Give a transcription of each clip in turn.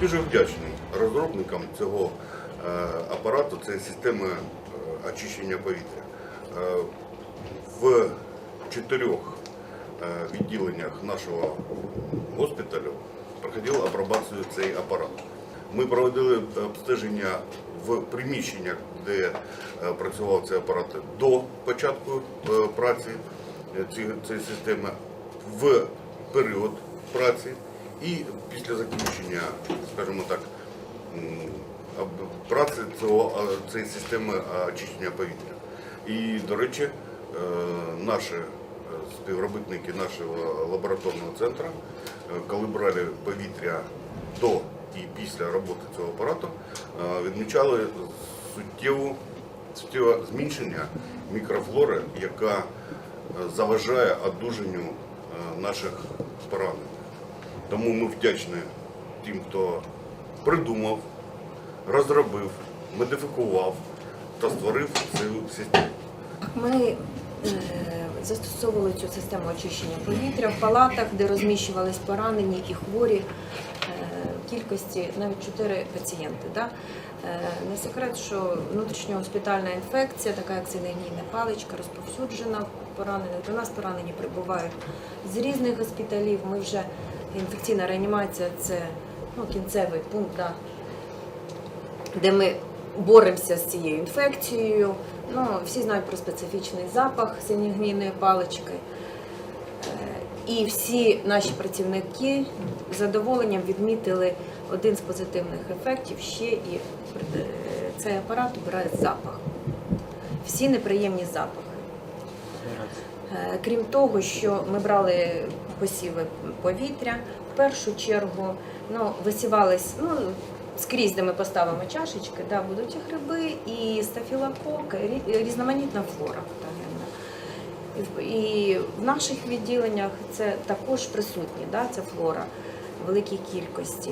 дуже вдячний розробникам цього е, апарату, цієї системи е, очищення повітря. Е, В чотирьох відділеннях нашого госпіталю проходив апробацію цей апарат. Ми проводили обстеження в приміщеннях, де працював цей апарат до початку праці цієї системи, в період праці і після закінчення, скажімо так, праці цього, цієї системи очищення повітря. І, до речі, е, наші е, співробітники нашого лабораторного центру, е, коли брали повітря до і після роботи цього апарату, відмічали суттєву, суттєве зменшення мікрофлори, яка заважає одужанню наших поранених. Тому ми вдячні тим, хто придумав, розробив, модифікував та створив цю систему. Ми е, застосовували цю систему очищення повітря в палатах, де розміщувались поранені і хворі е, кількості навіть 4 пацієнти. Да? Е, Не секрет, що внутрішньогоспітальна інфекція, така як синегнійна паличка, розповсюджена в поранених. До нас поранені прибувають з різних госпіталів. Ми вже інфекційна реанімація це ну, кінцевий пункт. Да? де ми боремося з цією інфекцією. Ну, всі знають про специфічний запах синьогнійної палички. Е, І всі наші працівники з задоволенням відмітили один з позитивних ефектів ще і е, цей апарат обирає запах. Всі неприємні запахи. Е, Крім того, що ми брали посіви повітря, в першу чергу ну, висівались ну, скрізь, де ми поставимо чашечки, да, будуть і гриби, і стафілокок, різноманітна флора патогенна. І в- наших відділеннях це також присутні, да, ця флора в великій кількості.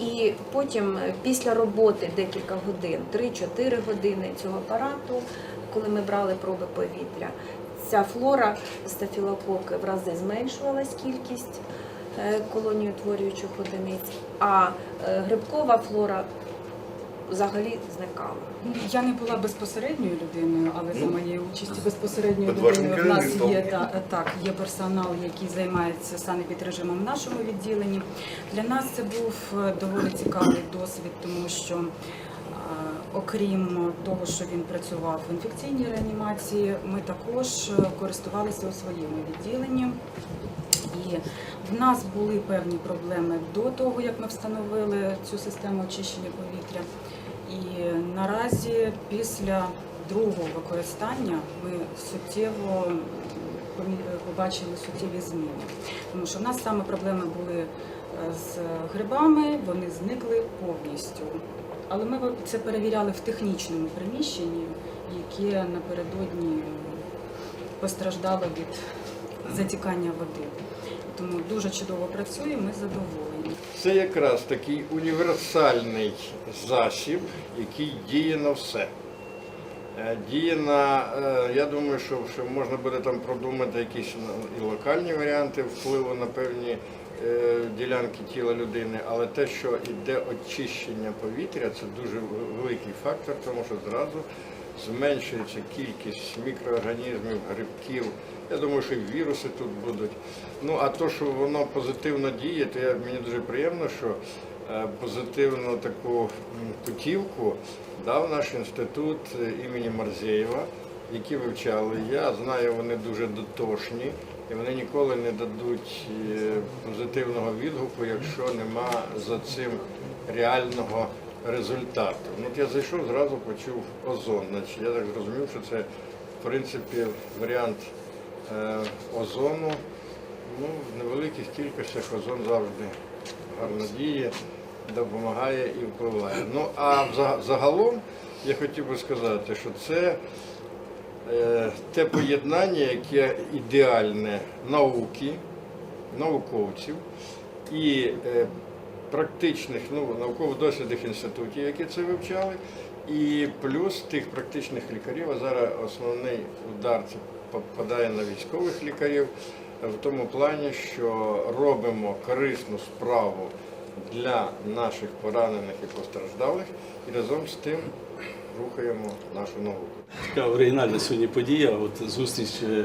І потім після роботи декілька годин, 3-4 години цього апарату, коли ми брали проби повітря, ця флора стафілококи в рази зменшувалась кількість е, колоніутворюючих одиниць, а е, грибкова флора взагалі зникала. Я не була безпосередньою людиною, але за Ну, моєю участі безпосередньою людиною в нас є та, так, є персонал, який займається санепідрежимом в нашому відділенні. Для нас це був е, доволі цікавий досвід, тому що окрім того, що він працював в інфекційній реанімації, ми також е, користувалися у своєму відділенні. І в нас були певні проблеми до того, як ми встановили цю систему очищення повітря. І наразі після другого використання ми суттєво побачили суттєві зміни. Тому що в нас саме проблеми були е, з грибами, вони зникли повністю. Але ми це перевіряли в технічному приміщенні, яке напередодні постраждало від затікання води. Тому дуже чудово працює, ми задоволені. Це якраз такий універсальний засіб, який діє на все. Е, Діє на, е, я думаю, що, можна буде там продумати якісь ну, і локальні варіанти впливу на певні ділянки тіла людини, але те, що йде очищення повітря, це дуже великий фактор, тому що зразу зменшується кількість мікроорганізмів, грибків. Я думаю, що і віруси тут будуть. Ну а то, що воно позитивно діє, то я, мені дуже приємно, що е, позитивну таку путівку дав наш інститут е, імені Марзєєва, які вивчали. Я знаю, вони дуже дотошні, і вони ніколи не дадуть е, позитивного відгуку, якщо нема за цим реального результату. Ну, от я зайшов, зразу почув озон. Значить, я так зрозумів, що це в принципі варіант е, озону. Ну, в невеликих кількостях озон завжди гарно діє, допомагає і впливає. Ну а загалом я хотів би сказати, що це те поєднання, яке ідеальне науки, науковців і е, практичних ну, науково-дослідних інститутів, які це вивчали, і плюс тих практичних лікарів. А зараз основний удар це попадає на військових лікарів в тому плані, що робимо корисну справу для наших поранених і постраждалих, і разом з тим рухаємо нашу науку. Така оригінальна сьогодні подія, от зустріч е,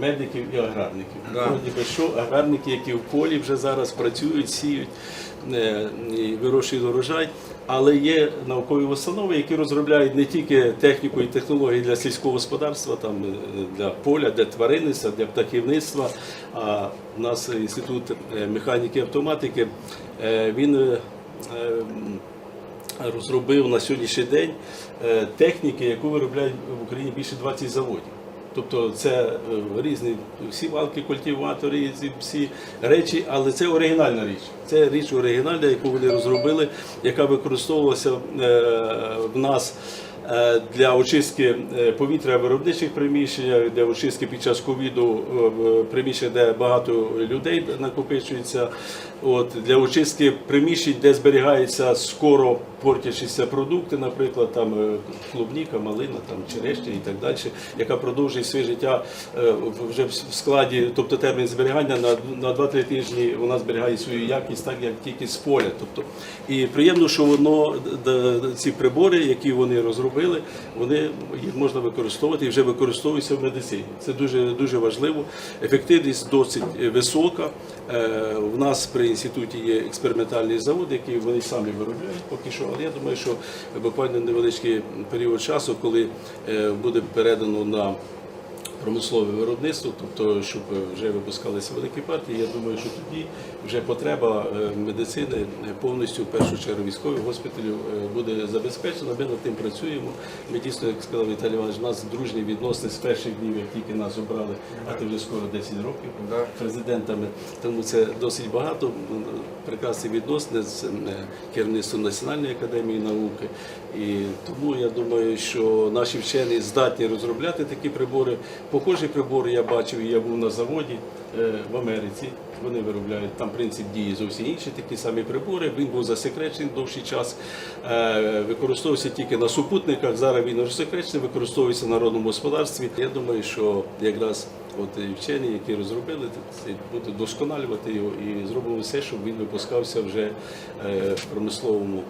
медиків і аграрників. Да. Вроді би, що аграрники, які в полі вже зараз працюють, сіють е, і вирощують урожай, але є наукові установи, які розробляють не тільки техніку і технології для сільського господарства, там е, для поля, для тваринництва, для птахівництва. А в нас інститут механіки і автоматики, він розробив на сьогоднішній день е, техніки, яку виробляють в Україні більше 20 заводів. Тобто це е, різні всі валки, культиватори, всі речі, але це оригінальна річ. Це річ оригінальна, яку вони розробили, яка використовувалася е, в нас для очистки повітря в виробничих приміщеннях, для очистки під час ковіду в приміщеннях, де багато людей накопичується. От, для очистки приміщень, де зберігаються скоро портячіся продукти, наприклад, там е, клубніка, малина, там черешня і так далі, яка продовжує своє життя е, вже в складі, тобто термін зберігання на, на 2-3 тижні вона зберігає свою якість, так як тільки з поля. Тобто, і приємно, що воно ці прибори, які вони розробили, вони їх можна використовувати і вже використовуються в медицині. Це дуже дуже важливо. Ефективність досить висока. Е, В нас при інституті є експериментальний завод, який вони самі виробляють поки що. Але я думаю, що буквально невеличкий період часу, коли е, буде передано на промислове виробництво, тобто щоб вже випускалися великі партії. Я думаю, що тоді вже потреба е, медицини е, повністю в першу чергу військових госпіталів е, буде забезпечена. Ми над тим працюємо. Ми дійсно, як сказав Віталій Іванович, у нас дружні відносини з перших днів, як тільки нас обрали, а це вже скоро 10 років президентами. Тому це досить багато прекрасні відносини з керівництвом Національної академії науки. І тому я думаю, що наші вчені здатні розробляти такі прибори. Похожі прибори я бачив, я був на заводі е, в Америці. Вони виробляють там принцип дії зовсім інші такі самі прибори. Він був засекречений довший час. Е, Використовувався тільки на супутниках. Зараз він розсекречений, використовується в народному господарстві. Я думаю, що якраз от вчені, які розробили, будуть досконалювати його і зробимо все, щоб він випускався вже е, в промисловому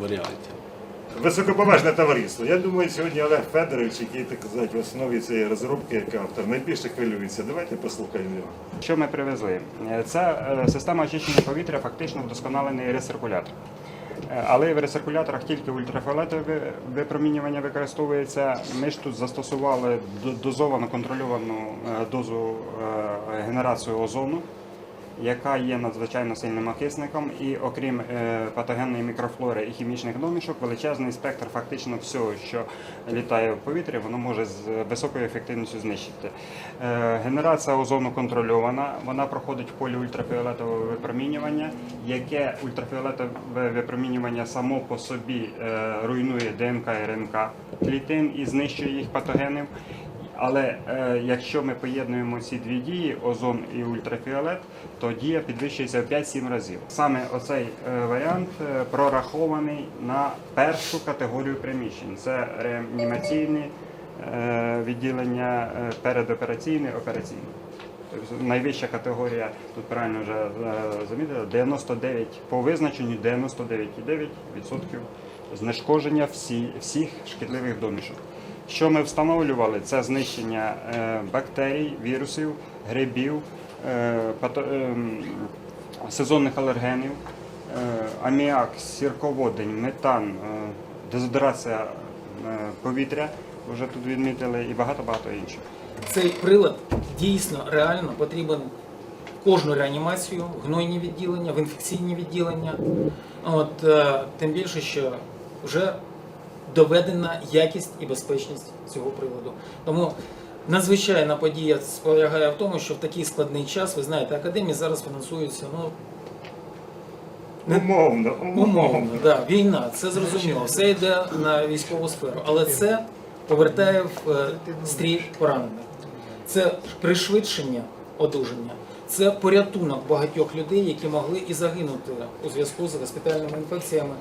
варіанті. Високоповажне товариство. Я думаю, сьогодні Олег Федорович, який так сказати, в основі цієї розробки, як автор, найбільше хвилюється. Давайте послухаємо його. Що ми привезли? Е, Це е, система очищення повітря, фактично вдосконалений рециркулятор. Е, Але в рециркуляторах тільки ультрафіолетове випромінювання використовується. Ми ж тут застосували дозовану контрольовану дозу генерацію озону, яка є надзвичайно сильним окисником, і окрім е, патогенної мікрофлори і хімічних домішок, величезний спектр фактично всього, що літає в повітрі, воно може з високою ефективністю знищити. Е, Генерація озону контрольована, вона проходить в полі ультрафіолетового випромінювання, яке ультрафіолетове випромінювання само по собі е, руйнує ДНК і РНК клітин і знищує їх патогенів. Але е, якщо ми поєднуємо ці дві дії, озон і ультрафіолет, то дія підвищується в 5-7 разів. Саме оцей е, варіант е, прорахований на першу категорію приміщень. Це реанімаційні е, відділення, е, передопераційне, операційне. Тобто найвища категорія, тут правильно вже е, замітили, 99, по визначенню 99,9% знешкодження всі, всіх шкідливих домішок. Що ми встановлювали? Це знищення е, бактерій, вірусів, грибів, е, ем, сезонних алергенів, е, аміак, сірководень, метан, е, дезодорація е, повітря, вже тут відмітили, і багато-багато інших. Цей прилад дійсно реально потрібен кожну реанімацію, гнойні відділення, в інфекційні відділення. От, е, тим більше, що вже доведена якість і безпечність цього приладу. Тому надзвичайна подія полягає в тому, що в такий складний час, ви знаєте, академії зараз фінансуються ну, Умовно, Умовно, да, війна, це зрозуміло. Все йде на військову сферу, але це повертає в е, стрій поранених. Це пришвидшення одужання, це порятунок багатьох людей, які могли і загинути у зв'язку з госпітальними інфекціями,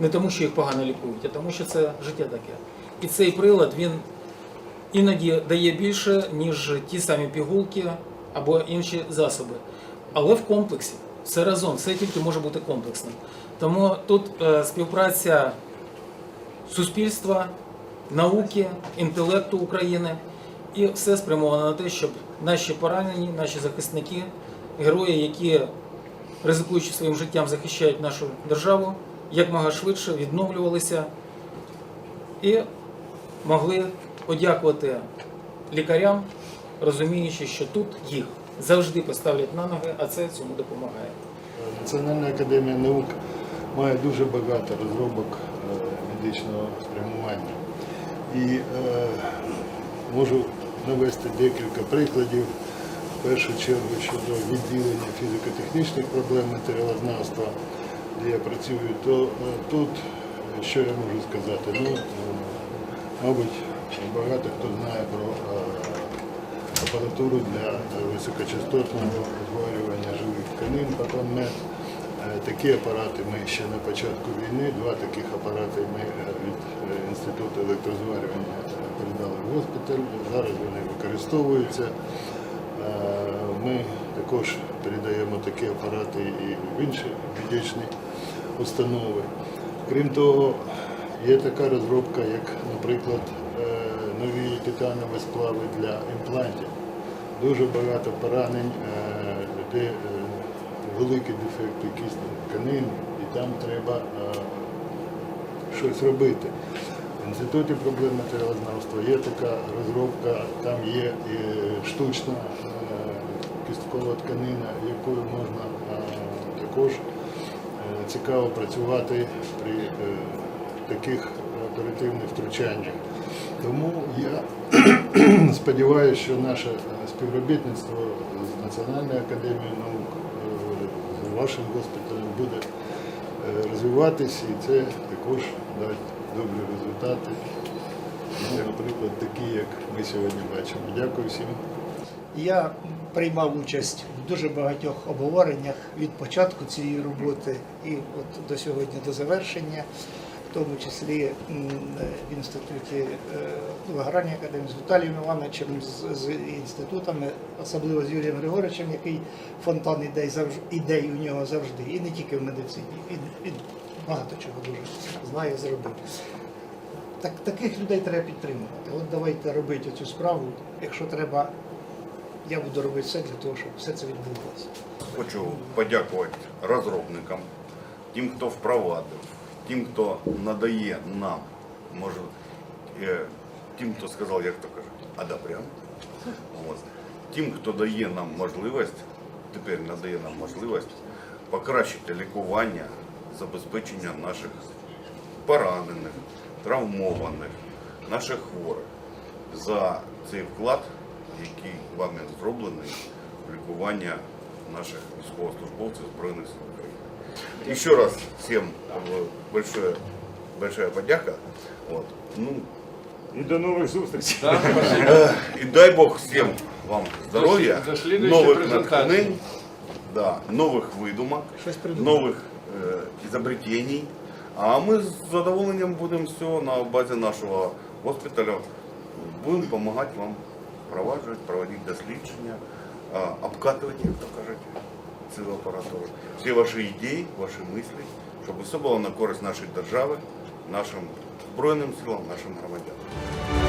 не тому, що їх погано лікують, а тому, що це життя таке. І цей прилад він іноді дає більше, ніж ті самі пігулки або інші засоби. Але в комплексі все разом, все тільки може бути комплексним. Тому тут е, співпраця суспільства, науки, інтелекту України і все спрямовано на те, щоб наші поранені, наші захисники, герої, які ризикуючи своїм життям, захищають нашу державу, якмога швидше відновлювалися і могли подякувати лікарям, розуміючи, що тут їх завжди поставлять на ноги, а це цьому допомагає. Національна академія наук має дуже багато розробок е, медичного спрямування. І е, можу навести декілька прикладів. В першу чергу щодо відділення фізико-технічних проблем матеріалознавства, я працюю, то е, тут е, що я можу сказати? Ну, е, мабуть, багато хто знає про апаратуру для високочастотного зварювання живих тканин «Патронмет». Такі апарати ми ще на початку війни, два таких апарати ми від Інституту електрозварювання передали в госпіталь. Зараз вони використовуються. Ми також передаємо такі апарати і в інші медичні установи. Крім того, є така розробка, як, наприклад, е, нові титанові сплави для імплантів. Дуже багато поранень, е, де великі дефекти кисних тканин, і там треба е, щось робити. В інституті проблем матеріалознавства є така розробка, там є штучна кісткова тканина, якою можна е, також е, цікаво працювати при е, таких оперативних втручаннях. Тому я сподіваюся, що наше співробітництво з Національною академією наук, з вашим госпіталем буде розвиватись і це також дасть добрі результати. Наприклад, такі, як ми сьогодні бачимо. Дякую всім. Я приймав участь в дуже багатьох обговореннях від початку цієї роботи і от до сьогодні до завершення, в тому числі в інституті е, Аграрній академії з Віталієм Івановичем, з, з інститутами, особливо з Юрієм Григоровичем, який фонтан ідей завжди ідей у нього завжди, і не тільки в медицині, він, він багато чого дуже знає зробити. Так, таких людей треба підтримувати. От давайте робити цю справу. Якщо треба, я буду робити все для того, щоб все це відбувалося. Хочу подякувати розробникам, тим, хто впровадив, тим, хто надає нам, може, е, тим, хто сказав, як то кажуть. От. Тим, хто дає нам можливість, тепер надає нам можливість покращити лікування, забезпечення наших поранених, травмованих, наших хворих за цей вклад, який вами зроблений в лікування наших військовослужбовців Збройних сил України. Еще раз всем э, большое, большая подяка. Вот. Ну, І до нових зустрічей. и дай Бог всем вам здоровья, До следующей новых презентации. натхнений, да, новых выдумок, Щось придумаємо. новых э, изобретений. А мы с задоволенням будем все на базе нашего госпиталя. Будем помогать вам впроваджувати, проводити дослідження, обкатувати, як то кажуть, цю апаратуру. Всі ваші ідеї, ваші мислі, щоб все було на користь нашої держави, нашим Збройним силам, нашим громадянам.